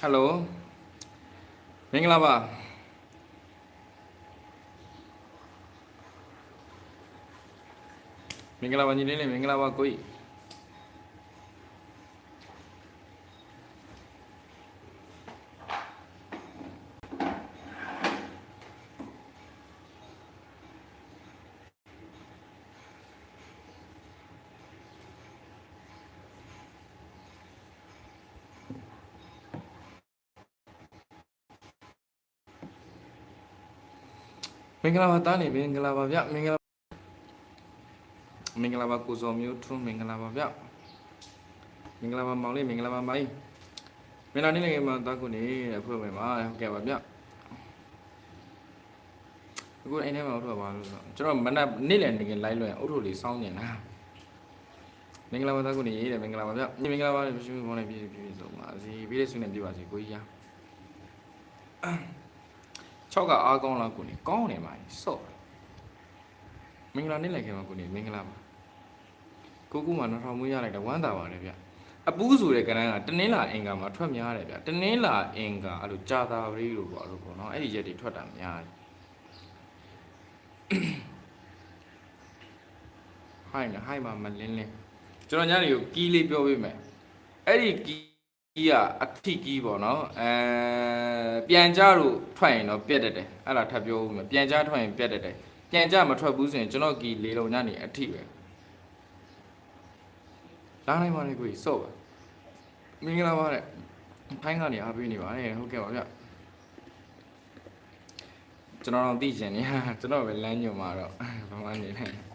ဟယ်လိုမင်္ဂလာပါမင်္ဂလာပါညီလေးလေးမင်္ဂလာပါကိုကြီး င်္ဂလာပါတားနေမင်္ဂလာပါဗျမင်္ဂလာမင်္ဂလာပါကိုစောမျိုးထွန်းမင်္ဂလာပါဗျမင်္ဂလာပါမောင်လေးမင်္ဂလာပါမိုင်းမင်္ဂလာနေ့လည်းမှာတားကိုနေအဖွဲ့ဝင်ပါဟုတ်ကဲ့ပါဗျအခုအိမ်ထဲမှာအုပ်ထုတ်ပါလို့ဆိုတော့ကျွန်တော်မနက်နေ့လည်နေကလိုက်လွှင့်အုပ်ထုတ်လေးစောင်းနေတာမင်္ဂလာပါတားကိုနေတဲ့မင်္ဂလာပါဗျမင်္ဂလာပါမရှိဘူးဘောင်းလေးပြည့်ပြည့်စုံပါစီပြီးတဲ့ဆုနဲ့ပြပါစီကိုကြီးရ 6ကအားကောင်းလားကိုနေကောင်းနေပါစော့မင်္ဂလာနေ့လိုက်ခင်မှာကိုနေမင်္ဂလာပါကိုကူမှနောက်ထောင်မွေးရလိုက်တာဝမ်းသာပါတယ်ဗျအပူးဆိုတဲ့ကဏ္ဍကတနင်းလာအင်္ဂါမှာထွက်များတယ်ဗျတနင်းလာအင်္ဂါအဲ့လိုကြာတာပရိလို့ပေါ့လို့ပေါ့နော်အဲ့ဒီရက်တွေထွက်တာများတယ်ဟိုင်းဟိုင်းမှာမလင်းလင်းကျွန်တော်ညနေကိုကီးလေးပြောပေးမယ်အဲ့ဒီကီး ကြီးကအထီကီးပေါ့နော်အဲပြန်ကြလို့ထွက်ရင်တော့ပြက်တတ်တယ်အဲ့ဒါထပ်ပြောဦးမယ်ပြန်ကြထွက်ရင်ပြက်တတ်တယ်ပြန်ကြမထွက်ဘူးဆိုရင်ကျွန်တော်ကီလေးလုံးညနေအထီပဲလာနိုင်ပါလေကိုကြီးစော့ပါမင်္ဂလာပါတဲ့ဖိုင်းကနေအားပေးနေပါတယ်ဟုတ်ကဲ့ပါဗျကျွန်တော်တော့သိချင်နေကျွန်တော်ပဲလမ်းညွှန်มาတော့ဘာမှနေနေ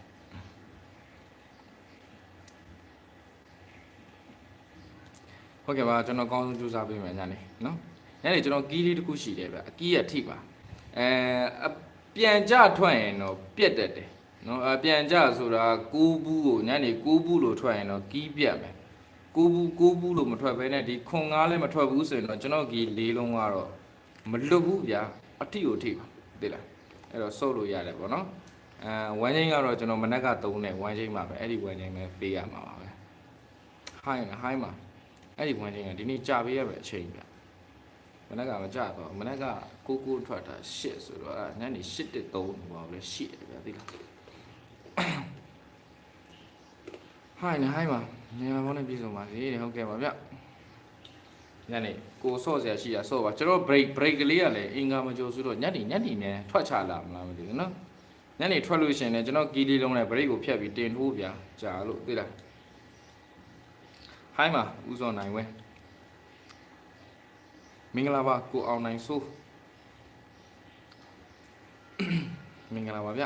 ဟုတ်ကဲ့ပါကျွန်တော်ကောင်းဆုံးကြိုးစားပေးမယ်ညနေနော်ညနေကျွန်တော်ကီးလေးတစ်ခုရှိတယ်ဗျအကီးရထိပါအဲအပြန်ကြထွက်ရင်တော့ပြက်တက်တယ်နော်အပြန်ကြဆိုတာကူးဘူးကိုညနေကူးဘူးလို့ထွက်ရင်တော့ကီးပြက်မယ်ကူးဘူးကူးဘူးလို့မထွက်ဘဲနဲ့ဒီခွန်ငားလည်းမထွက်ဘူးဆိုရင်တော့ကျွန်တော်ကီးလေးလုံးကတော့မလွတ်ဘူးဗျာအထိကိုထိပါသိလားအဲ့တော့စုပ်လို့ရတယ်ပေါ့နော်အဲဝမ်းချင်းကတော့ကျွန်တော်မနက်ကသုံးတယ်ဝမ်းချင်းမှာပဲအဲ့ဒီဝမ်းချင်းပဲပေးရမှာပါပဲဟိုင်းဟိုင်းမှာ အဲ့ဒီဝင်ချင်းကဒီနေ့ကြာပေးရမယ်အချိန်ပြမနက်ကမကြာတော့မနက်ကကိုကိုထွက်တာရှစ်ဆိုတော့အဲ့ညနေရှစ်တက်သုံးဘာလဲရှစ်တယ်ဗျာသိလားဟိုင်းနေဟိုင်းမှာနေရာပေါင်းနဲ့ပြည်စုံပါစေတဲ့ဟုတ်ကဲ့ပါဗျညနေကိုဆော့ဆရာရှိရဆော့ပါကျွန်တော် break break ကလေးကလည်းအင်္ဂါမကြိုဆိုတော့ညနေညနေနဲ့ထွက်ချလာမလားမသိဘူးနော်ညနေထွက်လို့ရှိရင်လည်းကျွန်တော်ကီလီလုံးနဲ့ break ကိုဖြတ်ပြီးတင်ထိုးဗျာကြာလို့သိလား ဟိုင်းမှာဦးစောနိုင်ဝဲမင်္ဂလာပါကိုအောင်နိုင်ဆိုးမင်္ဂလာပါဗျ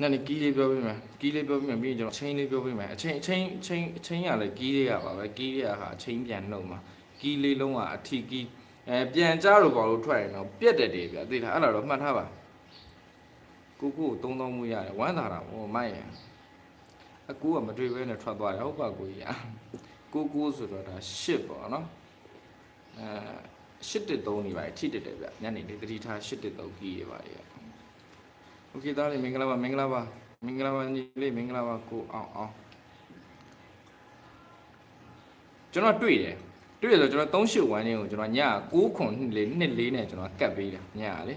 ညနေကီးလေးပြောပြမယ်ကီးလေးပြောပြမယ်ပြီးရင်ကျွန်တော်အချိန်လေးပြောပြမယ်အချိန်အချိန်အချိန်အချိန်ရလဲကီးလေးရပါပဲကီးလေးရဟာအချိန်ပြန်နှုတ်မှာ ကီးလေးလုံးကအထီကီးအဲပြန်ကြတော့ဘာလို့ထွက်ရင်တော့ပြက်တယ်တယ်ဗျသိလားအဲ့ဒါတော့မှတ်ထားပါကိုကိုကို3000မှုရတယ်ဝမ်းသာတာဟိုမိုက်ရအကူကမတွေ့ဘဲနဲ့ထွက်သွားတယ်ဟုတ်ပါကိုကြီးကိုကိုဆိုတော့ဒါရှစ်ပေါ့နော်အဲရှစ်တက်3နေပါထိတက်တယ်ဗျညနေလေးတတိထားရှစ်တက်3ကီးရပါလေโอเคသားလေးမင်္ဂလာပါမင်္ဂလာပါမင်္ဂလာပါညီလေးမင်္ဂလာပါကိုအောင်အောင်ကျွန်တော်တွေ့တယ် တွေ့ရဆိုကျွန်တော်38ဝမ်းချင်းကိုကျွန်တော်ည9ခွန်2 2 4နဲ့ကျွန်တော်ကတ်ပေးတာညလေ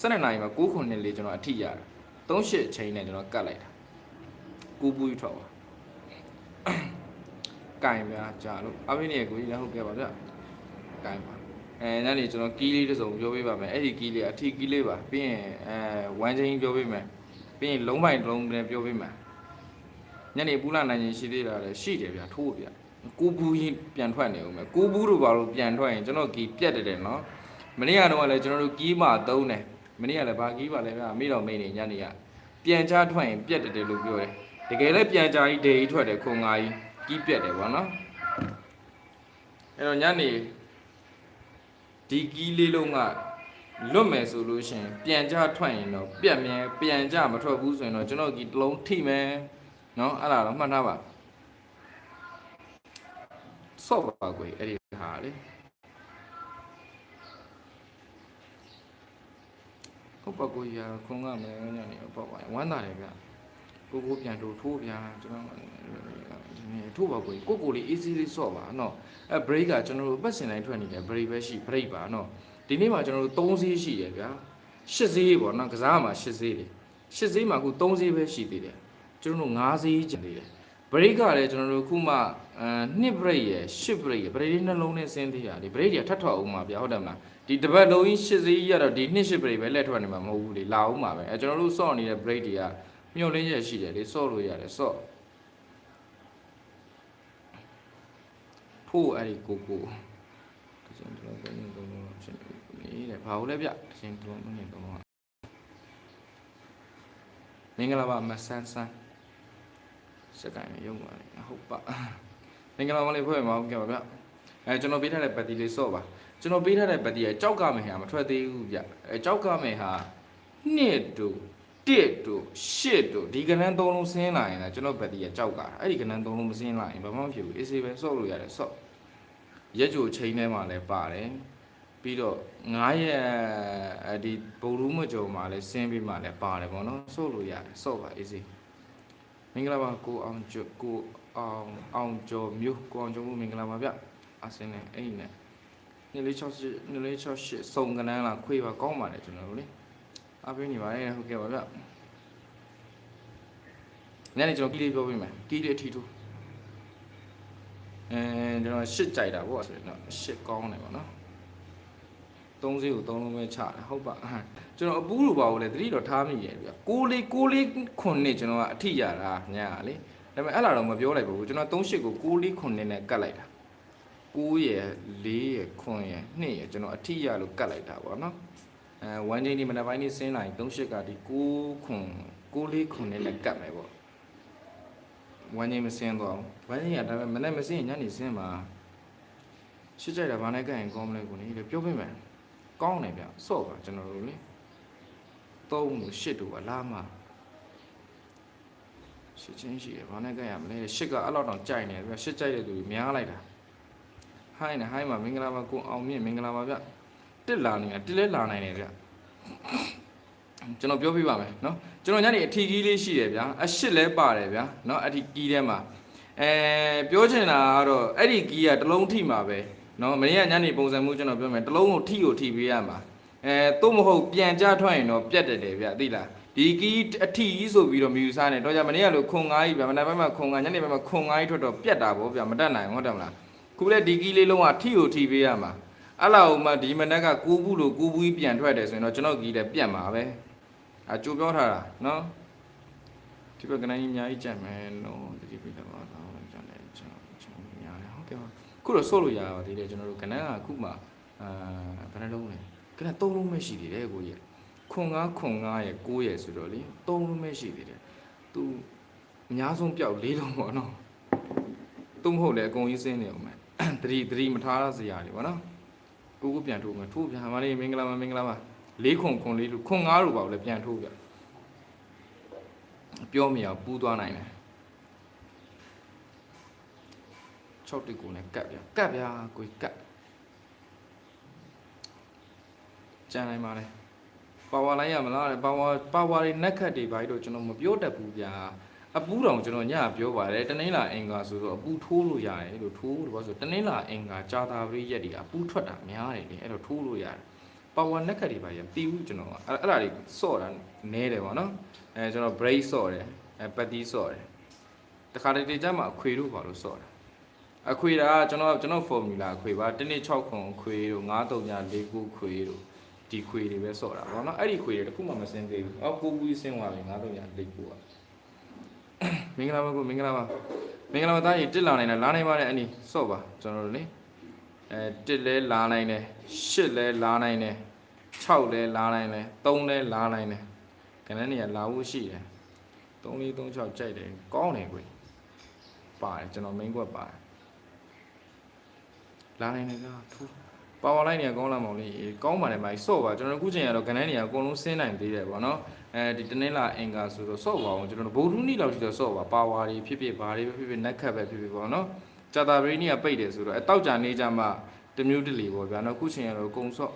12နာရီမှာ9ခွန်2 4ကျွန်တော်အထိရတယ်38ချိန်နဲ့ကျွန်တော်ကတ်လိုက်တာကူပူးထွက်ပါကင်ပြားကြာလို့အမင်းရဲ့ကိုကြီးလည်းဟုတ်ကဲ့ပါဗျကင်ပါအဲညနေကျွန်တော်ကီးလေးတစ်စုံပြောပေးပါမယ်အဲ့ဒီကီးလေးအထီကီးလေးပါပြီးရင်အဲဝမ်းချင်းပြောပေးမယ်ပြီးရင်လုံးပိုင်လုံးလည်းပြောပေးမယ်ညနေပူလာနိုင်ရင်ရှိသေးတာလည်းရှိတယ်ဗျထိုးဗျ ကူဘူးရင်ပြန်ထွက်နေဦးမယ်ကူဘူးတို့ဘာလို့ပြန်ထွက်ရင်ကျွန်တော်ကီပြက်တယ်တယ်နော်မနေ့ကတော့လည်းကျွန်တော်တို့ကီးမှသုံးတယ်မနေ့ကလည်းဘာကီးပါလဲဗျမိတော်မိနေညနေကပြန်ချထွက်ရင်ပြက်တယ်တယ်လို့ပြောတယ်တကယ်လည်းပြန်ချကြီးဒေကြီးထွက်တယ်ခုံငါကြီးကီးပြက်တယ်ဗောနော်အဲ့တော့ညနေဒီကီးလေးလုံးကလွတ်မယ်ဆိုလို့ရှရင်ပြန်ချထွက်ရင်တော့ပြက်မြဲပြန်ချမထွက်ဘူးဆိုရင်တော့ကျွန်တော်ကီးတစ်လုံးထိမယ်နော်အဲ့ဒါတော့မှတ်ထားပါ ဆော့ပါကွယ်အဲ့ဒီဟာလေဟုတ်ပါကိုကြီးကတော့ခုံကမလဲညနေပေါ့ပါဝမ်းသာတယ်ဗျကိုကိုပြန်ထိုးထိုးဗျာကျွန်တော်ဒီနေ့ထိုးပါကိုကြီးကိုကိုလေး easy လေးဆော့ပါနော်အဲ break ကကျွန်တော်တို့ပတ်စင်တိုင်းထွက်နေတယ် break ပဲရှိ break ပါနော်ဒီနေ့မှာကျွန်တော်တို့3ဈေးရှိတယ်ဗျာ8ဈေးပေါ့နော်ကစားမှာ8ဈေးတွေ8ဈေးမှာအခု3ဈေးပဲရှိသေးတယ်ကျွန်တော်တို့5ဈေးကျန်သေးတယ် break ကလည်းကျွန်တော်တို့ခုမှအဲ2 break ရယ်10 break ရယ် break လေးနှလုံးနဲ့ဆင်းသေးရတယ် break တွေကထပ်ထွက်အောင်ပါဗျာဟုတ်တယ်မလားဒီတစ်ပတ်လုံးကြီး10ဈေးကြီးရတော့ဒီ2 10 break ပဲလက်ထွက်နေမှာမဟုတ်ဘူးလေလာအောင်ပါပဲအဲကျွန်တော်တို့စော့နေတဲ့ break တွေကမြုပ်လင်းရက်ရှိတယ်လေစော့လို့ရတယ်စော့ထိုးအဲ့ဒီကိုကိုဒီစံတော့ဘယ်လိုလုပ်လို့ဖြစ်နေလဲဘာလို့လဲဗျဒီစံတော့မင်းတော့မင်္ဂလာပါမဆန်းဆန်း စက်ကိုင်းရုံပါလေဟုတ်ပါမင်္ဂလာပါလေးဖွဲ့မှာဟုတ်ကဲ့ပါဗျအဲကျွန်တော်ပေးထားတဲ့ပတ်တီလေးစော့ပါကျွန်တော်ပေးထားတဲ့ပတ်တီကကြောက်ကမယ်ဟာမထွက်သေးဘူးဗျအဲကြောက်ကမယ်ဟာနှစ်တို့တစ်တို့ရှစ်တို့ဒီကနန်းသုံးလုံးဆင်းလာရင်လည်းကျွန်တော်ပတ်တီကကြောက်ကတာအဲ့ဒီကနန်းသုံးလုံးမဆင်းလာရင်ဘာမှမဖြစ်ဘူးအေးစေးပဲစော့လို့ရတယ်စော့ရက်ကြိုချိန်ထဲမှာလည်းပါတယ်ပြီးတော့9ရက်အဲဒီဗုဒ္ဓမကြုံမှာလည်းဆင်းပြီးမှလည်းပါတယ်ပေါ့နော်စော့လို့ရတယ်စော့ပါအေးစေး မင်္ဂလာပါကိုအောင်ကျော်ကိုအောင်အောင်ကျော်မျိုးကိုအောင်ကျော်မျိုးမင်္ဂလာပါဗျအစင်းနဲ့အဲ့ဒီနဲ့နေ့လေး68နေ့လေး68စုံကနန်းလားခွေးပါကောင်းပါတယ်ကျွန်တော်တို့လေအားပေးနေပါတယ်ဟုတ်ကဲ့ပါဗျညနေကျွန်တော်ကီးလေးပြောပေးမယ်ကီးလေးအထီထိုးအဲကျွန်တော်ရှစ်ကြိုက်တာပေါ့ဆိုရင်တော့ရှစ်ကောင်းတယ်ပေါ့နော် သုံးစီးကိုသုံးလုံးပဲချတယ်ဟုတ်ပါကျွန်တော်အပူးလိုပါဘူးလေတတိတော့ထားမိရဲ့ဗျကိုလေးကိုလေးခွန်နှစ်ကျွန်တော်ကအထိရတာညာလေဒါပေမဲ့အဲ့လာတော့မပြောလိုက်ပါဘူးကျွန်တော်38ကိုကိုလေးခွန်နှစ်နဲ့ကတ်လိုက်တာ9ရယ်4ရယ်ခွန်ရယ်2ရယ်ကျွန်တော်အထိရလို့ကတ်လိုက်တာပေါ့နော်အဲဝမ်းချင်းဒီမနက်ပိုင်းနေ့ဆင်းလာရင်38ကဒီ9ခွန်9လေးခွန်နှစ်နဲ့ကတ်မယ်ပေါ့ဝမ်းချင်းမဆင်းတော့ဝမ်းချင်းကဒါပေမဲ့မနေ့မဆင်းရင်ညနေဆင်းမှာရှစ်ကြိုက်တာဘာနဲ့ကတ်ရင်ကောင်းမလဲကိုနေလေပြောပြမယ် ကောင်းတယ်ဗျစော့ပါကျွန်တော်တို့လေ3တို့8တို့ကလာမှာရှစ်ချင်းရှိတယ်ဘာနဲ့ကတ်ရမလဲရှစ်ကအဲ့လောက်တောင်ကြိုက်နေတယ်ဗျရှစ်ကြိုက်တဲ့သူကြီးများလိုက်တာဟိုင်းနေဟိုင်းမှာမင်္ဂလာပါကိုအောင်မြင့်မင်္ဂလာပါဗျတစ်လာနေတာတစ်လဲလာနိုင်တယ်ဗျကျွန်တော်ပြောပြပါမယ်เนาะကျွန်တော်ညနေအထီကြီးလေးရှိတယ်ဗျာအရှစ်လဲပါတယ်ဗျာเนาะအထီကြီးထဲမှာအဲပြောချင်တာကတော့အဲ့ဒီကြီးကတစ်လုံးထိမှာပဲ နော်မင်းကညနေပုံစံမျိုးကျွန်တော်ပြောမယ်တလုံးကိုထိကိုထိပေးရမှာအဲသို့မဟုတ်ပြန်ကြထွက်ရင်တော့ပြတ်တယ်တယ်ဗျသိလားဒီကီးအထီကြီးဆိုပြီးတော့မြူစားနေတော့ကြမနေ့ကလို့ခွန်ငါးကြီးဗျမနေ့ဘက်မှာခွန်ငါးညနေဘက်မှာခွန်ငါးကြီးထွက်တော့ပြတ်တာဗောဗျမတက်နိုင်ဟုတ်တယ်မလားခုလည်းဒီကီးလေးလုံးကထီကိုထီပေးရမှာအဲ့လောက်မှဒီမနေ့ကကိုဘူးလို့ကိုဘူးကြီးပြန်ထွက်တယ်ဆိုရင်တော့ကျွန်တော်ကီးလည်းပြတ်မှာပဲအကြိုးပြောထားတာနော်ဒီဘက်ကနေအများကြီးကြံ့မယ်နော်တတိပိတော့ ခုတော့ဆို့လို့ရပါသေးတယ်ကျွန်တော်တို့ကနန်းကခုမှအာဘယ်နှလုံးလဲကနန်း၃လုံးပဲရှိသေးတယ်ကိုကြီးခွန်9ခွန်9ရဲ့9ရဲ့ဆိုတော့လေ3လုံးပဲရှိသေးတယ်သူအများဆုံးပြောက်၄လုံးပေါ့နော်သူမဟုတ်လေအကုန်ကြီးစင်းနေအောင်မယ်သတိသတိမထားရစရာတွေပေါ့နော်ကိုကိုပြန်ထိုးမယ်ထိုးပြန်ပါလေမင်္ဂလာပါမင်္ဂလာပါ၄ခွန်ခွန်၄လို့ခွန်9လို့ပါလေပြန်ထိုးပြပြောမရဘူးပူးသွားနိုင်တယ် 6တိကိုနဲ့ကတ်ပြကတ်ပြကိုကတ်ကြံနိုင်ပါလေပါဝါလိုက်ရမလားတဲ့ပါဝါပါဝါတွေနက်ခတ်တွေဘာလို့ကျွန်တော်မပြောတတ်ဘူးဗျာအပူတောင်ကျွန်တော်ညပြောပါတယ်တနင်္လာအင်္ဂါဆိုတော့အပူထိုးလို့ရတယ်လို့ထိုးလို့ဘာဆိုတနင်္လာအင်္ဂါကြာတာပရိရက်တွေအပူထွက်တာများတယ်လေအဲ့တော့ထိုးလို့ရတယ်ပါဝါနက်ခတ်တွေဘာရတီးဘူးကျွန်တော်ကအဲ့အဲ့ဒါတွေစော့တာနဲတယ်ပေါ့နော်အဲကျွန်တော် break စော့တယ်အဲပတ်တီးစော့တယ်တခါတလေကြမှာအခွေတို့ဘာလို့စော့တာ အခွေတာကကျွန်တော်ကျွန်တော် formula အခွေပါ1နှစ်6ခွန်အခွေတို့9 3ည4 9ခွေတို့ဒီခွေတွေပဲစော့တာဗောနော်အဲ့ဒီခွေတွေတခုမှမစင်းသေးဘူးအော်ကိုဘူးစင်းသွားပြီငါတို့ရလိတ်ကိုอ่ะမင်္ဂလာပါကိုမင်္ဂလာပါမင်္ဂလာပါသားကြီးတစ်လာနိုင်တယ်လာနိုင်ပါတယ်အနီစော့ပါကျွန်တော်တို့လေအဲတစ်လဲလာနိုင်တယ်ရှစ်လဲလာနိုင်တယ်6လဲလာနိုင်တယ်3လဲလာနိုင်တယ်ခဏနေရလာဖို့ရှိတယ်3 4 3 6ကြိုက်တယ်ကောင်းတယ်ကွပါတယ်ကျွန်တော်မင်းကွက်ပါတယ် လာနိုင်တယ်ကထူးပါဝါလိုက်နေကောင်းလာမောင်လေးကောင်းပါတယ်မိုင်ဆော့ပါကျွန်တော်တို့ခုချိန်ကတော့ကန်တန်းနေရအကုန်လုံးဆင်းနိုင်သေးတယ်ပေါ့နော်အဲဒီတနင်္လာအင်္ဂါဆိုတော့ဆော့ပါအောင်ကျွန်တော်တို့ဗုဒ္ဓနေ့လောက်ထိတော့ဆော့ပါပါဝါတွေဖြစ်ဖြစ်ဘာတွေပဲဖြစ်ဖြစ်နက်ခတ်ပဲဖြစ်ဖြစ်ပေါ့နော်ကြာတာပရိနေ့ကပိတ်တယ်ဆိုတော့အတောက်ကြနေကြမှတမျိုးတလီပေါ့ဗျာနော်ခုချိန်ကတော့ကုံဆော့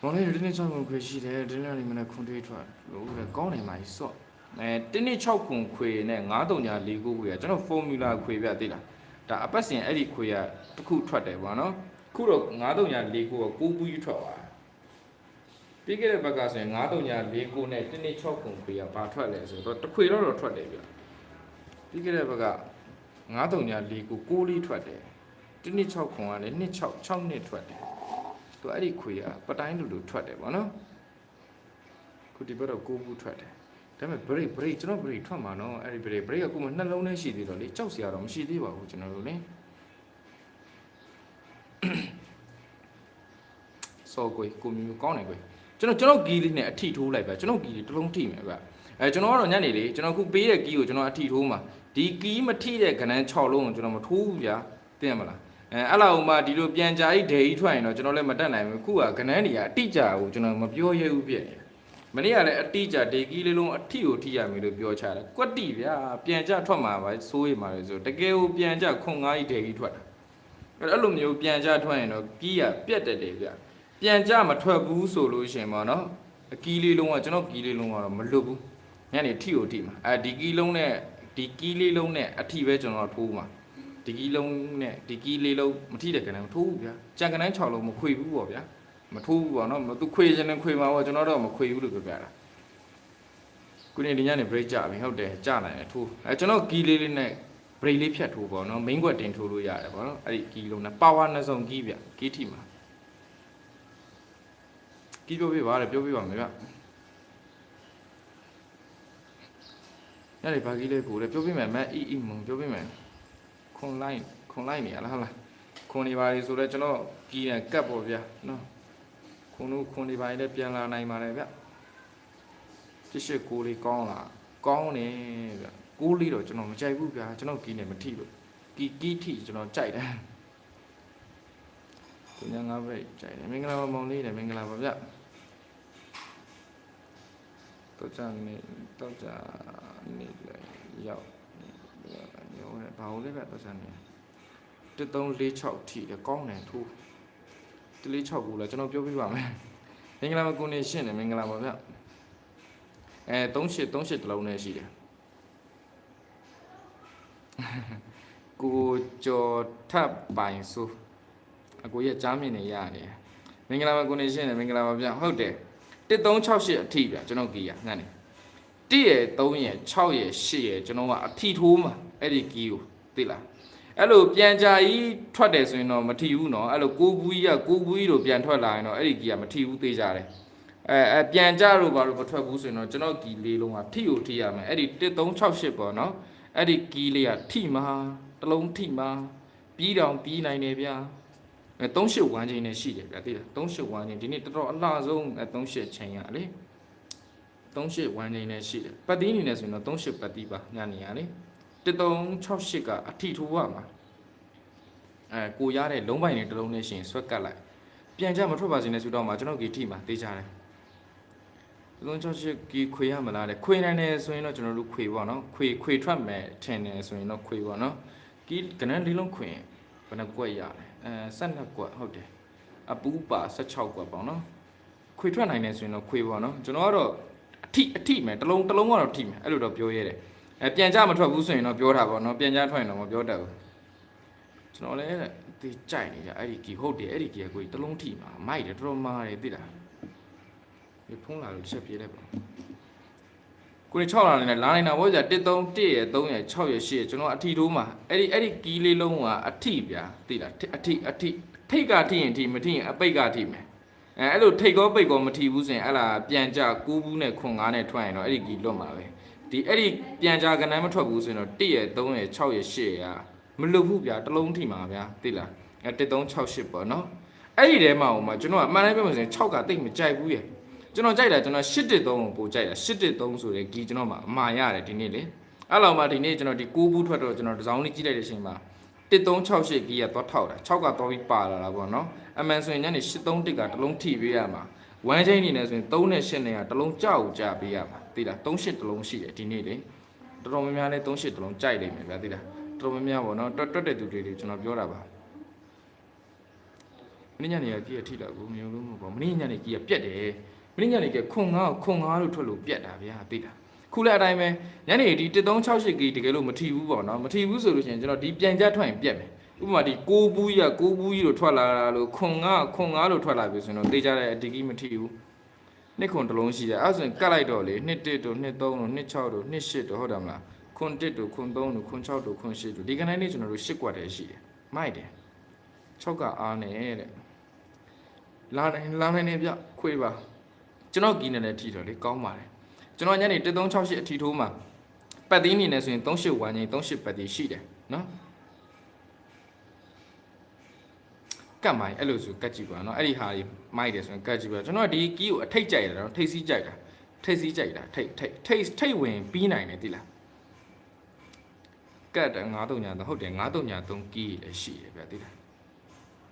မောင်လေးတင်းနေ6ခုခွေရှိတယ်တင်းနေမနဲ့ခွန်တွေးထွက်လို့လေကောင်းနေမှာစော့အဲတင်းနေ6ခုခွေနဲ့9တုံညာ4ခုခွေကကျွန်တော် formula ခွေပြသိလား ဒါအပတ်စဉ်အဲ့ဒီခွေကတစ်ခုထွက်တယ်ပေါ့နော်ခုတော့9တုံညာ4ခုက9ပူးကြီးထွက်သွားပြီးခဲ့တဲ့ဘက်ကဆိုရင်9တုံညာ4ခုနဲ့တင်းနေ6ခုခွေကဘာထွက်လဲဆိုတော့တစ်ခွေတော့တော့ထွက်တယ်ဗျပြီးခဲ့တဲ့ဘက်က9တုံညာ4ခု6လေးထွက်တယ်တင်းနေ6ခုကလည်း2 6 6နှစ်ထွက်တယ်သူအဲ့ဒီခွေကပတိုင်းလူလူထွက်တယ်ဗောနော်ခုဒီဘက်တော့ကိုးဘူးထွက်တယ် ဒါပေမဲ့ break break ကျွန်တော် break ထွက်မှာနော်အဲ့ဒီ break break ကခုမှနှလုံးထဲရှိသေးတော့လေကြောက်စရာတော့မရှိသေးပါဘူးကျွန်တော်တို့လေစောကိုကိုမျိုးမျိုးကောင်းတယ်ကိုကျွန်တော်ကျွန်တော်ဂီလေးနဲ့အထီထိုးလိုက်ပါကျွန်တော်ဂီလေးတစ်လုံးထိမယ်ဗျအဲကျွန်တော်ကတော့ညနေလေကျွန်တော်ခုပေးတဲ့ဂီကိုကျွန်တော်အထီထိုးမှာဒီဂီမထိတဲ့ကဏ္ဍ6လုံးကိုကျွန်တော်မထိုးဘူးဗျာသိရမလားအဲအဲ့လောက်မှဒီလိုပြန်ကြာကြီးဒေကြီးထွက်ရင်တော့ကျွန်တော်လည်းမတက်နိုင်ဘူးခုကကနန်းတွေကအတိအကျကိုကျွန်တော်မပြောရဲဘူးဖြစ်နေတယ် မနေ့ကလည်းအတိအကျဒေကြီးလေးလုံးအထီကိုထိရမယ်လို့ပြောချတယ်ကွက်တိဗျာပြန်ကြထွက်မှာပါစိုးရိမ်ပါလေဆိုတကယ်ကိုပြန်ကြခွန်ငါးကြီးဒေကြီးထွက်တာအဲ့အဲ့လိုမျိုးပြန်ကြထွက်ရင်တော့ကီးရပြက်တက်တယ်ဗျာပြန်ကြမထွက်ဘူးဆိုလို့ရှရင်ပေါ့နော်အကီးလေးလုံးကကျွန်တော်ကီးလေးလုံးကတော့မလွတ်ဘူးညနေထီကိုထိမှာအဲဒီကီးလုံးနဲ့ဒီကီးလေးလုံးနဲ့အထီပဲကျွန်တော်ထိုးမှာဒီကီလုံးနဲ့ဒီကီလေးလုံးမထိတဲ့ကဏ္ဍမထိုးဘူးဗျာကြံကဏ္ဍ6လုံးမခွေဘူးပေါ့ဗျာ မထိုးဘူးပေါ့နော်သူခွေချင်တယ်ခွေမှာပေါ့ကျွန်တော်တော့မခွေဘူးလို့ပြောပြတာခုနေဒီညနေ break ကြပြီဟုတ်တယ်ကြနိုင်တယ်ထိုးအဲကျွန်တော်ကီလေးလေးနဲ့ break လေးဖြတ်ထိုးပေါ့နော် main ကွက်တင်ထိုးလို့ရတယ်ပေါ့နော်အဲ့ဒီကီလုံးနဲ့ power နှစ်စုံကီဗျကီထိမှာကီပြောပြပါလေပြောပြပါမယ်ဗျညနေဘာကီလေးကိုလည်းပြောပြမယ်မအီအီမုံပြောပြမယ်ခွန်လိုက်ခွန်လိုက်နေရလားဟုတ်လားခွန်နေပါလေဆိုတော့ကျွန်တော်ကြီးရကတ်ပေါ့ဗျာနော် ခွန်တို့ခွန်နေပါလေလည်းပြန်လာနိုင်ပါတယ်ဗျချစ်ရှိကိုလေးကောင်းလားကောင်းတယ်ဗျကိုလေးတော့ကျွန်တော်မကြိုက်ဘူးဗျာကျွန်တော်ကြီးနေမထိလို့ကီကီထိကျွန်တော်ကြိုက်တယ်ကိုညာငါပဲကြိုက်တယ်မင်္ဂလာပါမောင်လေးတယ်မင်္ဂလာပါဗျတော့ကြနေတော့ကြနေရောက်ညောတယ်ဘာလို့လဲပဲပတ်စံနေ1346ထိတယ်ကောင်းတယ်ထိုး 146ကိုလည်းကျွန်တော်ပြောပြပါမယ်မင်္ဂလာပါကိုနေရှင်းတယ်မင်္ဂလာပါဗျအဲ38 38တလုံးနဲ့ရှိတယ်ကိုကျော်ထပ်ပိုင်ဆိုအကိုရဲ့ကြားမြင်နေရတယ်မင်္ဂလာပါကိုနေရှင်းတယ်မင်္ဂလာပါဗျဟုတ်တယ်1368အထိဗျကျွန်တော်ကြီးရငန်းနေ1ရယ်3ရယ်6ရယ်8ရယ်ကျွန်တော်ကအထီထိုးမှာအဲ့ဒီကီးကိုသိလား အဲ့လိုပြန်ကြာကြီးထွက်တယ်ဆိုရင်တော့မထီဘူးเนาะအဲ့လိုကိုဘူးကြီးကကိုဘူးကြီးတို့ပြန်ထွက်လာရင်တော့အဲ့ဒီကီးကမထီဘူးသေးကြတယ်အဲအဲပြန်ကြလို့ဘာလို့မထွက်ဘူးဆိုရင်တော့ကျွန်တော်ကီးလေးလုံးကထီကိုထီရမယ်အဲ့ဒီ1368ပေါ့เนาะအဲ့ဒီကီးလေးကထီမှာတစ်လုံးထီမှာပြီးတောင်ပြီးနိုင်တယ်ဗျာအဲ38ဝမ်းချင်းနဲ့ရှိတယ်ဗျာသိလား38ဝမ်းချင်းဒီနေ့တော်တော်အလှဆုံးအဲ38ချိန်ရလေ 38ဝမ်းနေနဲ့ရှိတယ်ပတ်တီးအနေနဲ့ဆိုရင်တော့38ပတ်တီးပါညနေရလေ 1368ကအထီထိုးရမှာအဲကိုရတဲ့လုံးပိုင်တွေတစ်လုံးနဲ့ရှင်ဆွဲကတ်လိုက်ပြန်ကြမထွက်ပါစေနဲ့ဆိုတော့မှကျွန်တော်ကြီးထိမှာတေးကြတယ်1368ကြီးခွေရမလားတဲ့ခွေနိုင်တယ်ဆိုရင်တော့ကျွန်တော်တို့ခွေပေါ့နော်ခွေခွေထွက်မယ်ထင်တယ်ဆိုရင်တော့ခွေပေါ့နော်ကြီးကနန်းလေးလုံးခွေဘယ်နှကွက်ရလဲအဲ12ကွက်ဟုတ်တယ်အပူပါ16ကွက်ပေါ့နော်ခွေထွက်နိုင်တယ်ဆိုရင်တော့ခွေပေါ့နော်ကျွန်တော်ကတော့အထိအထိမယ်တစ်လုံးတစ်လုံးကတော့ထိမယ်အဲ့လိုတော့ပြောရဲတယ် အဲပြန်ကြမထွက်ဘူးဆိုရင်တော့ပြောတာပေါ့နော်ပြန်ကြထွက်ရင်တော့မပြောတတ်ဘူးကျွန်တော်လည်းဒီကြိုက်နေကြအဲ့ဒီကီဟုတ်တယ်အဲ့ဒီကီကကိုတစ်လုံးထိမှာမိုက်တယ်တော်တော်မားတယ်သိလားဒီဖုန်းလာလို့ချက်ပြေးလိုက်ပါကိုယ်6လာနေလာနေတာဘောကြာ1 3 1ရယ်3ရယ်6ရယ်8ရယ်ကျွန်တော်အထီထိုးမှာအဲ့ဒီအဲ့ဒီကီလေးလုံးကအထီဗျာသိလားအထီအထီထိတ်ကထိရင်ထိမထိရင်အပိတ်ကထိမယ်အဲအဲ့လိုထိတ်ကောပိတ်ကောမထီဘူးဆိုရင်အဲ့လာပြန်ကြကူးဘူးနဲ့ခွန်ငါးနဲ့ထွက်ရင်တော့အဲ့ဒီကီလွတ်မှာပဲ ဒီအဲ့ဒီပြန်ကြကနန်းမထွက်ဘူးဆိုရင်တော့1ရယ်3ရယ်6ရယ်8ရယ်မလွတ်ဘူးဗျာတစ်လုံးထိမှာဗျာသိလားအဲ1368ပေါ့နော်အဲ့ဒီထဲမှာဟိုမှာကျွန်တော်ကအမှန်တမ်းပြောမှဆိုရင်6ကတိတ်မကြိုက်ဘူးရဲ့ကျွန်တော်ကြိုက်တာကျွန်တော်813ကိုပိုကြိုက်တာ813ဆိုတဲ့ကီကျွန်တော်မှာအမှားရတယ်ဒီနေ့လေအဲ့လောက်မှဒီနေ့ကျွန်တော်ဒီကူးဘူးထွက်တော့ကျွန်တော်တစ်စောင်းလေးကြည့်လိုက်တဲ့အချိန်မှာ1368ကီးကသွားထောက်တာ6ကသွားပြီးပါလာတာပေါ့နော်အမှန်ဆိုရင်ညနေ831ကတစ်လုံးထိပေးရမှာဝမ်းချင်းနေနေဆိုရင်3နဲ့8နဲ့ကတစ်လုံးကြောက်ကြပေးရမှာ သိလား38တစ်လုံးရှိတယ်ဒီနေ့လေတော်တော်များများလဲ38တစ်လုံးကြိုက်လိမ့်မယ်ဗျာသိလားတော်တော်များများပေါ့နော်တွတ်တွတ်တဲ့သူတွေတွေကျွန်တော်ပြောတာပါမင်းညနေကကြီးကထိလာဘူးမျိုးလုံးမပေါ့မင်းညနေကြီးကပြက်တယ်မင်းညနေကခွန်ငါးခွန်ငါးလို့ထွက်လို့ပြက်တာဗျာသိလားခုလည်းအတိုင်းပဲညနေဒီ1368ကီတကယ်လို့မထီဘူးပေါ့နော်မထီဘူးဆိုလို့ရှိရင်ကျွန်တော်ဒီပြန်ကြထွက်ရင်ပြက်မယ်ဥပမာဒီ6ဘူးကြီးက6ဘူးကြီးလို့ထွက်လာတာလို့ခွန်ငါးခွန်ငါးလို့ထွက်လာပြီဆိုရင်တော့သိကြတဲ့အဒီကြီးမထီဘူး နှစ်ခွန်တစ်လုံးရှိတယ်အဲ့ဒါဆိုရင်ကတ်လိုက်တော့လေနှစ်1တို့နှစ်3တို့နှစ်6တို့နှစ်8တို့ဟုတ်တယ်မလားခွန်1တို့ခွန်3တို့ခွန်6တို့ခွန်8တို့ဒီကနေ့နေ့ကျွန်တော်တို့8ကွက်တည်းရှိတယ်မိုက်တယ်6ကအားနဲ့တဲ့လာနိုင်လာနိုင်နေပြခွေးပါကျွန်တော်ကီးနေတဲ့အထီတော့လေကောင်းပါတယ်ကျွန်တော်ညနေ1368အထီထိုးမှာပတ်သီးနေနေဆိုရင်38ဝါငိန်38ပတ်သီးရှိတယ်နော်ကတ်မိုင်းအဲ့လိုဆိုကတ်ကြည့်ပါနော်အဲ့ဒီဟာကြီး မိုက်တယ်ဆိုရင်ကတ်ကြည့်ပါကျွန်တော်ဒီကီးကိုအထိတ်ကြိုက်တယ်နော်ထိတ်စီးကြိုက်တာထိတ်စီးကြိုက်တာထိတ်ထိတ်ထိတ်ထိတ်ဝင်ပြီးနိုင်တယ်တိလားကတ်တယ်9တုံညာတော့ဟုတ်တယ်9တုံညာ3ကီးလည်းရှိတယ်ဗျတိလား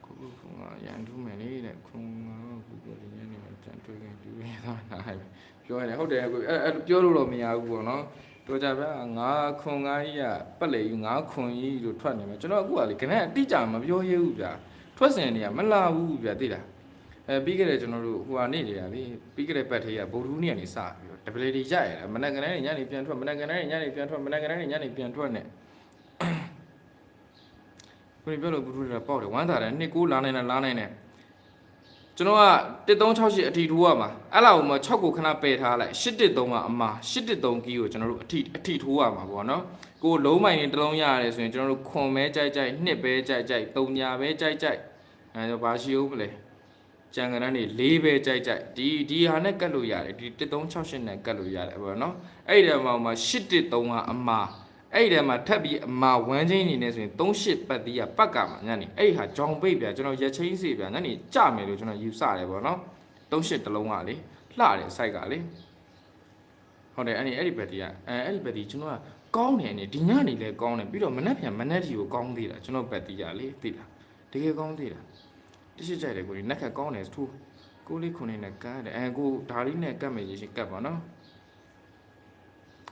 ခုခုခုငါရန်ထူးမယ်လေတဲ့ခုငါခုပြောနေနေမှာတန်တွေ့ခင်တူရတာနားဟဲ့ပြောရတယ်ဟုတ်တယ်အခုအဲ့အဲ့ပြောလို့တော့မရဘူးပေါ့နော်တော်ကြဗျာငါခွန်ငါကြီးကပတ်လေယူငါခွန်ကြီးလို့ထွက်နေမယ်ကျွန်တော်အခုကလေခဏအတိအကျမပြောရဘူးဗျာထွက်စင်တွေကမလာဘူးဗျာသိလား အဲပြီးခဲ့တဲ့ကျွန်တော်တို့ဟိုဟာနေတွေကလေပြီးခဲ့တဲ့ပတ်ထေးကဗုဒ္ဓဟူးနေ့ကနေစပြီးတော့ double တွေရရတာမနက်ကနေညနေပြန်ထွက်မနက်ကနေညနေပြန်ထွက်မနက်ကနေညနေပြန်ထွက်နေခုနပြောလို့ဘူးထူတာပေါက်တယ်ဝမ်းသာတယ်နှစ်ကိုလာနိုင်တယ်လာနိုင်တယ်ကျွန်တော်က1368အထီထိုးရမှာအဲ့လောက်မှ6ကိုခဏပယ်ထားလိုက်813ကအမာ813ကီးကိုကျွန်တော်တို့အထီအထီထိုးရမှာပေါ့နော်ကိုလုံးမိုင်နေတစ်လုံးရတယ်ဆိုရင်ကျွန်တော်တို့ခွန်ပဲကြိုက်ကြိုက်နှစ်ပဲကြိုက်ကြိုက်သုံးညာပဲကြိုက်ကြိုက်အဲတော့ဘာရှိဦးမလဲ ကြံကရန်နေ၄ပဲကြိုက်ကြိုက်ဒီဒီဟာနဲ့ကတ်လို့ရတယ်ဒီ1368နဲ့ကတ်လို့ရတယ်ပေါ့နော်အဲ့ဒီမှာမှာ813ကအမာအဲ့ဒီထဲမှာထပ်ပြီးအမာဝမ်းချင်းနေနေဆိုရင်38ပတ်တီးကပတ်ကမှာညနေအဲ့ဒီဟာဂျောင်ပိတ်ပြကျွန်တော်ရက်ချင်းစီပြညနေကြမယ်လို့ကျွန်တော်ယူဆတယ်ပေါ့နော်38တလုံးကလေလှတယ် site ကလေဟုတ်တယ်အဲ့ဒီအဲ့ဒီပတ်တီးကအဲအဲ့ဒီပတ်တီးကျွန်တော်ကကောင်းတယ်နေဒီညနေလဲကောင်းတယ်ပြီးတော့မနေ့ပြန်မနေ့တီကိုကောင်းသေးတာကျွန်တော်ပတ်တီးကလေသိလားတကယ်ကောင်းသေးတာ တရှိကြိုက်တယ်ကိုကြီးနက်ခတ်ကောင်းတယ်သူကိုလေးခုနေနဲ့ကန်းတယ်အဲကိုဒါလေးနဲ့ကတ်မယ်ရရှိကတ်ပါနော်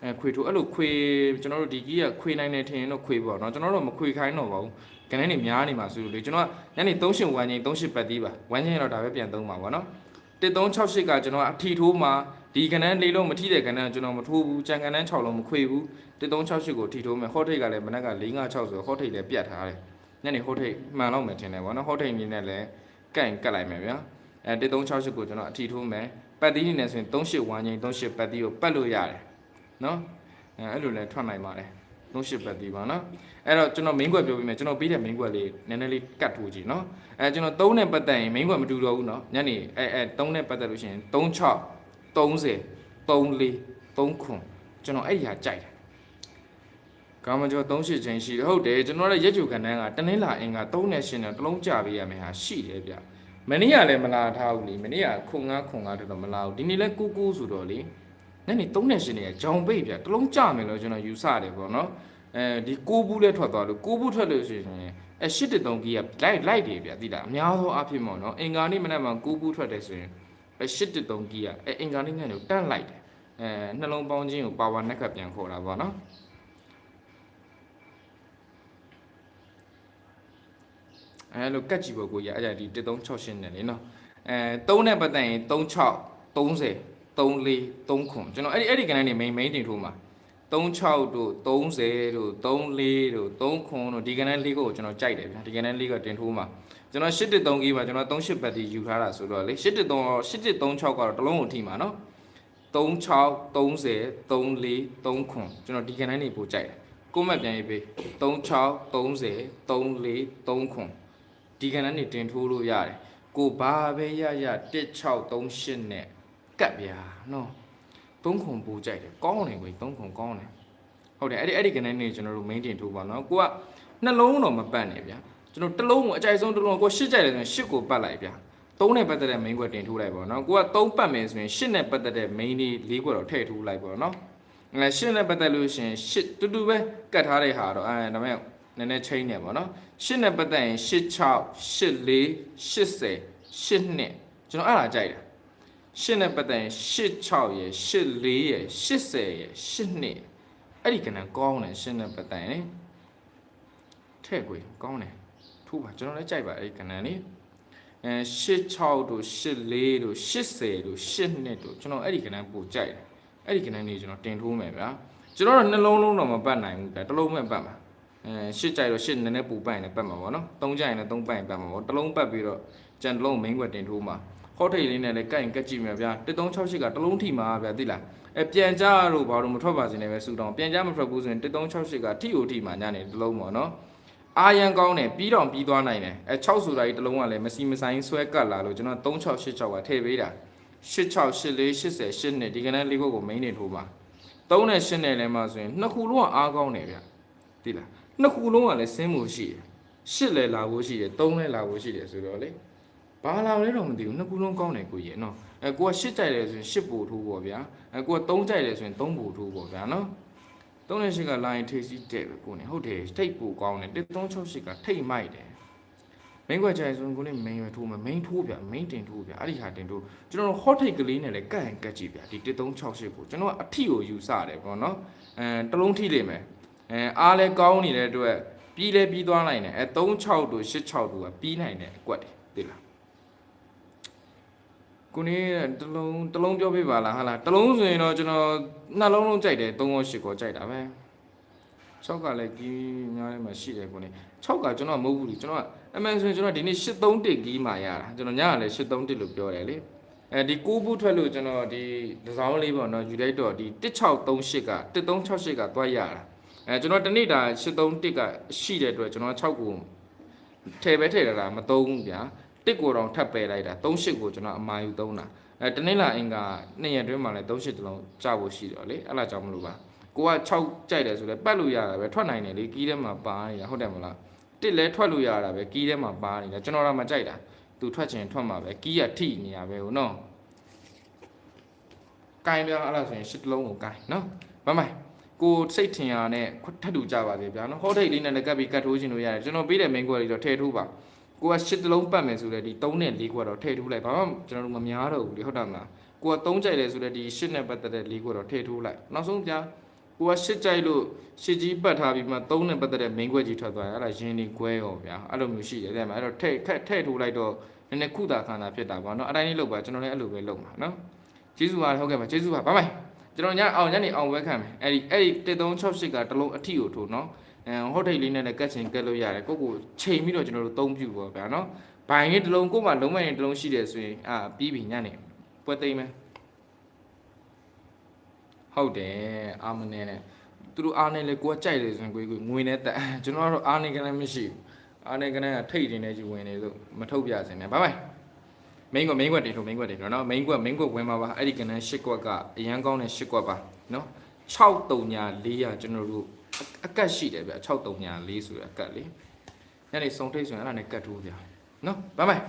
အဲခွေထိုးအဲ့လိုခွေကျွန်တော်တို့ဒီကြီးကခွေနိုင်တယ်ထင်ရင်တော့ခွေပေါ့နော်ကျွန်တော်တို့မခွေခိုင်းတော့ပါဘူးကနေနေများနေမှာဆိုလို့လေကျွန်တော်ကညနေ3ရှင်ဝမ်းချင်း3ရှင်ပတ်သေးပါဝမ်းချင်းတော့ဒါပဲပြန်သုံးပါပေါ့နော်1368ကကျွန်တော်အထီထိုးမှာဒီကနန်းလေးလုံးမထိတဲ့ကနန်းကျွန်တော်မထိုးဘူးကြံကနန်း6လုံးမခွေဘူး1368ကိုထီထိုးမယ်ဟော့ထိတ်ကလည်းမနက်က456ဆိုဟော့ထိတ်လည်းပြတ်ထားတယ် ညနေဟော့ထိတ်မှန်တော့မယ်ထင်တယ်ပေါ့နော်ဟော့ထိတ်နေနဲ့လည်းကန့်ကတ်လိုက်မယ်ဗျာအဲ1368ကိုကျွန်တော်အထီထိုးမယ်ပတ်သီးနေနဲ့ဆိုရင်38ဝမ်းချင်း38ပတ်သီးကိုပတ်လို့ရတယ်နော်အဲအဲ့လိုလဲထွက်နိုင်ပါတယ်38ပတ်သေးပါနော်အဲ့တော့ကျွန်တော် main ကွက်ပြောပြီးမယ်ကျွန်တော်ပေးတဲ့ main ကွက်လေးနည်းနည်းလေးကတ်ထိုးကြည့်နော်အဲကျွန်တော်3နဲ့ပတ်သက်ရင် main ကွက်မတူတော့ဘူးနော်ညနေအဲအဲ3နဲ့ပတ်သက်လို့ရှိရင်36 30 34 3ခွန်ကျွန်တော်အဲ့ဒီဟာကြိုက်တယ် ကာမကျော်38ချင်းရှိတယ်ဟုတ်တယ်ကျွန်တော်ရဲ့ရက်ကျူခန္ဓာကတနင်္လာအင်္ဂါ3နဲ့ရှင်နဲ့တစ်လုံးကြပေးရမယ်ဟာရှိတယ်ဗျမနေ့ကလည်းမလာထားဘူးလေမနေ့ကခွန်ငါခွန်ငါတော့မလာဘူးဒီနေ့လဲကူကူဆိုတော့လေညနေ3နဲ့ရှင်နေဂျောင်ပိတ်ပြတလုံးကြမယ်လို့ကျွန်တော်ယူဆတယ်ပေါ့နော်အဲဒီ6ဘူးလဲထွက်သွားလို့6ဘူးထွက်လို့ရှိရင်အဲ8တ3ကီးကလိုက်လိုက်တယ်ဗျသိလားအများသောအဖြစ်ပေါ့နော်အင်္ဂါနေ့မနက်မှာ6ဘူးထွက်တယ်ဆိုရင်အဲ8တ3ကီးကအဲအင်္ဂါနေ့ညနေကိုတန့်လိုက်တယ်အဲနှလုံးပေါင်းခြင်းကိုပါဝါနက်ကပြန်ခေါ်တာပေါ့နော် အဲလိုကတ်ကြည့်ဖို့ကိုရအဲ့ဒါဒီ1368နဲ့လေနော်အဲ3နဲ့ပတ်သက်ရင်36 30 34 3ခွန်ကျွန်တော်အဲ့ဒီအဲ့ဒီကနေနေ main main တင်ထိုးမှာ36တို့30တို့34တို့3ခွန်တို့ဒီကနေလေးကိုကျွန်တော်ကြိုက်တယ်ဗျာဒီကနေလေးကတင်ထိုးမှာကျွန်တော်813ကြီးပါကျွန်တော်38ပတ်တီယူထားတာဆိုတော့လေ813 836ကတော့တစ်လုံးကိုထိမှာနော်36 30 34 3ခွန်ကျွန်တော်ဒီကနေနေပို့ကြိုက်တယ်ကိုမက်ပြန်ရေးပေး36 30 34 3ခွန် ဒီကနေနေတင်ထိုးလို့ရတယ်ကိုဘာပဲရရ1638နဲ့ကတ်ဗျာနော်သုံးခုပူကြိုက်တယ်ကောင်းတယ်ကိုသုံးခုကောင်းတယ်ဟုတ်တယ်အဲ့ဒီအဲ့ဒီကနေနေကျွန်တော်တို့ main တင်ထိုးပါနော်ကိုကနှလုံးတော့မပတ်နဲ့ဗျာကျွန်တော်တစ်လုံးကိုအကြိုက်ဆုံးတစ်လုံးကိုရှစ်ကြိုက်တယ်ဆိုရင်ရှစ်ကိုပတ်လိုက်ဗျာသုံးနဲ့ပတ်သက်တဲ့ main ကွက်တင်ထိုးလိုက်ပါနော်ကိုကသုံးပတ်မယ်ဆိုရင်ရှစ်နဲ့ပတ်သက်တဲ့ main လေးလေးကွက်တော့ထည့်ထိုးလိုက်ပါနော်အဲရှစ်နဲ့ပတ်သက်လို့ရှိရင်ရှစ်တူတူပဲကတ်ထားတဲ့ဟာတော့အဲဒါပေမဲ့ နည်းနည်းချိန်နေပါနော်ရှစ်နဲ့ပတ်သက်ရင်ရှစ်6 8 4 80 8နှစ်ကျွန်တော်အဲ့ဒါကြိုက်တယ်ရှစ်နဲ့ပတ်သက်ရင်ရှစ်6ရယ်ရှစ်4ရယ်80ရယ်ရှစ်နှစ်အဲ့ဒီကဏ္ဍကောင်းတယ်ရှစ်နဲ့ပတ်သက်ရင်ထဲ့ကွေကောင်းတယ်ထိုးပါကျွန်တော်လည်းကြိုက်ပါအဲ့ဒီကဏ္ဍလေးအဲ86တို့84တို့80တို့82တို့ကျွန်တော်အဲ့ဒီကဏ္ဍပို့ကြိုက်တယ်အဲ့ဒီကဏ္ဍနေကျွန်တော်တင်ထိုးမယ်ဗျာကျွန်တော်တော့နှလုံးလုံးတော့မပတ်နိုင်ဘူးဗျာတစ်လုံးမဲ့ပတ်မှာ အဲရှစ်ကြိုက်တော့ရှစ်နည်းနည်းပူပတ်ရင်လည်းပတ်မှာပေါ့နော်သုံးကြိုက်ရင်လည်းသုံးပတ်ရင်ပတ်မှာပေါ့တစ်လုံးပတ်ပြီးတော့ကြံတစ်လုံး main ကွက်တင်ထိုးမှာဟော့ထိတ်လေးနဲ့လည်းကတ်ရင်ကတ်ကြည့်မယ်ဗျာ1368ကတစ်လုံးထိမှာဗျာသိလားအဲပြန်ကြတော့ဘာလို့မထွက်ပါစေနဲ့ပဲစူတောင်းပြန်ကြမထွက်ဘူးဆိုရင်1368ကထိ OT မှာညနေတစ်လုံးပေါ့နော်အာရန်ကောင်းတယ်ပြီးတော့ပြီးသွားနိုင်တယ်အဲ6ဆိုတာကြီးတစ်လုံးကလည်းမစီမဆိုင်ဆွဲကတ်လာလို့ကျွန်တော်3686ကထည့်ပေးတာ8684 80 8နဲ့ဒီကနေ့လေးခုကို main နေထိုးပါ3နဲ့8နဲ့လည်းမှဆိုရင်နှစ်ခုလုံးကအားကောင်းတယ်ဗျသိလား နှစ်ခုလုံးကလည်းဆင်းမှုရှိတယ်8လည်းလာဖို့ရှိတယ်3လည်းလာဖို့ရှိတယ်ဆိုတော့လေဘာလာလဲတော့မသိဘူးနှစ်ခုလုံးကောင်းတယ်ကိုကြီးနော်အဲကိုက8ကြိုက်တယ်ဆိုရင်8ပို့ထိုးပေါ့ဗျာအဲကိုက3ကြိုက်တယ်ဆိုရင်3ပို့ထိုးပေါ့ဗျာနော်သုံးနဲ့ရှိကလိုင်းထိပ်စီးတဲ့ပဲကိုနေဟုတ်တယ်ထိပ်ပူကောင်းတယ်1368ကထိပ်မိုက်တယ်မင်းကွက်ချိုင်ဆိုရင်ကိုနေမင်းပဲထိုးမယ်မင်းထိုးဗျမင်းတင်ထိုးဗျအဲ့ဒီဟာတင်ထိုးကျွန်တော်တို့ hot take ကလေးနဲ့လည်းကတ်ရင်ကတ်ကြည့်ဗျဒီ1368ကိုကျွန်တော်ကအထီကိုယူဆတယ်ပေါ့နော်အဲတစ်လုံးထိလိမ့်မယ် အဲအားလဲကောင်းနေတဲ့အတွက်ပြီးလဲပြီးသွားနိုင်တယ်အဲ36တို့86တို့ကပြီးနိုင်တယ်အကွက်တယ်သိလားကိုနေတစ်လုံးတစ်လုံးပြောပြပါလားဟာလားတစ်လုံးဆိုရင်တော့ကျွန်တော်နှလုံးလုံးကြိုက်တယ်3ရော8ရောကြိုက်တာပဲ6ကလည်းကီးများထဲမှာရှိတယ်ကိုနေ6ကကျွန်တော်မဟုတ်ဘူးလေကျွန်တော်ကအမှန်ဆိုရင်ကျွန်တော်ဒီနေ့83တစ်ကီးမှာရတာကျွန်တော်ညကလည်း83တစ်လို့ပြောတယ်လေအဲဒီ9ဘူးထွက်လို့ကျွန်တော်ဒီဒီဇောင်းလေးပေါ့နော်ယူလိုက်တော့ဒီ1638က1368ကသွားရတာ အဲကျွန်တော်တနေ့တာ83တစ်ကရှိတဲ့အတွက်ကျွန်တော်6ကိုထည့်ပဲထည့်ရတာမသုံးဘူးဗျာတစ်ကိုတော့ထပ်ပယ်လိုက်တာ38ကိုကျွန်တော်အမာယူသုံးတာအဲတနေ့လာအင်္ဂါနှစ်ရက်တွင်းမှာလည်း38တလုံးကြဖို့ရှိတော့လေအဲ့လားကြောင့်မလို့ပါကိုက6ကြိုက်တယ်ဆိုလဲပတ်လို့ရတာပဲထွက်နိုင်တယ်လေကီးထဲမှာပါနေတာဟုတ်တယ်မလားတစ်လဲထွက်လို့ရတာပဲကီးထဲမှာပါနေတာကျွန်တော်တော့မကြိုက်တာသူထွက်ချင်ထွက်မှာပဲကီးကထိနေရပဲဟုတ်နော်ကင်ပြအဲ့လားဆိုရင်ရှစ်တလုံးကိုကင်နော်မမိုင် ကိုစိတ်ထင်ရနဲ့ထပ်တူကြပါစေဗျာနော်ဟောထိတ်လေးနဲ့လည်းကပ်ပြီးကတ်ထိုးခြင်းလို့ရတယ်ကျွန်တော်ပေးတဲ့ main query တော့ထည့်ထိုးပါကိုကရှစ်တလုံးပတ်မယ်ဆိုတဲ့ဒီ3နဲ့4ခွက်တော့ထည့်ထိုးလိုက်ဘာမှကျွန်တော်တို့မများတော့ဘူးလေဟုတ်တယ်မလားကိုက3ကြိုက်တယ်ဆိုတဲ့ဒီရှစ်နဲ့ပတ်သက်တဲ့4ခွက်တော့ထည့်ထိုးလိုက်နောက်ဆုံးပြကိုကရှစ်ကြိုက်လို့ရှစ်ကြီးပတ်ထားပြီးမှ3နဲ့ပတ်သက်တဲ့ main ခွက်ကြီးထွက်သွားတယ်အဲ့ဒါရင်းနေခွဲရောဗျာအဲ့လိုမျိုးရှိတယ်တဲ့မှာအဲ့တော့ထည့်ခက်ထည့်ထိုးလိုက်တော့နည်းနည်းခုတာခန္ဓာဖြစ်တာပေါ့နော်အတိုင်းလေးလုပ်ပါကျွန်တော်လည်းအဲ့လိုပဲလုပ်မှာနော်ကျေးဇူးပါဟုတ်ကဲ့ပါကျေးဇူးပါဘိုင်ဘိုင် ကျွန်တော်ညအောင်ညနေအောင်ဝဲခံမယ်အဲ့ဒီအဲ့ဒီ1368ကတလုံးအထီကိုထိုးနော်အဲဟိုတ်ထိတ်လေးနဲ့လည်းကတ်ချင်ကတ်လို့ရတယ်ကိုကိုချိန်ပြီးတော့ကျွန်တော်တို့သုံးပြူပေါ့ဗျာနော်ဘိုင်လေးတစ်လုံးကိုမှလုံးမရင်တစ်လုံးရှိတယ်ဆိုရင်အာပြီးပြီညနေပွဲသိမ်းမယ်ဟုတ်တယ်အာမနေနဲ့သူတို့အားနေလေကိုကကြိုက်တယ်ဆိုရင်ကိုကိုငွေနဲ့တက်ကျွန်တော်ကတော့အားနေကနေမရှိဘူးအားနေကနေကထိတ်တင်နေကြီးဝင်နေလို့မထုတ်ပြစင်နဲ့ဘိုင်ဘိုင် မိန်ကွက်မိန်ကွက်တွေလို့မိန်ကွက်တွေလို့နော်မိန်ကွက်မိန်ကွက်ဝင်ပါပါအဲ့ဒီကဏ္ဍ၈ကွက်ကအရန်ကောင်းတဲ့၈ကွက်ပါနော်6တုံညာ400ကျွန်တော်တို့အကတ်ရှိတယ်ဗျ6တုံညာ4ဆိုရအကတ်လေညနေဆုံးထိတ်ဆိုရင်အဲ့ဒါနဲ့ကတ်ထိုးဗျနော်ဘိုင်ဘိုင်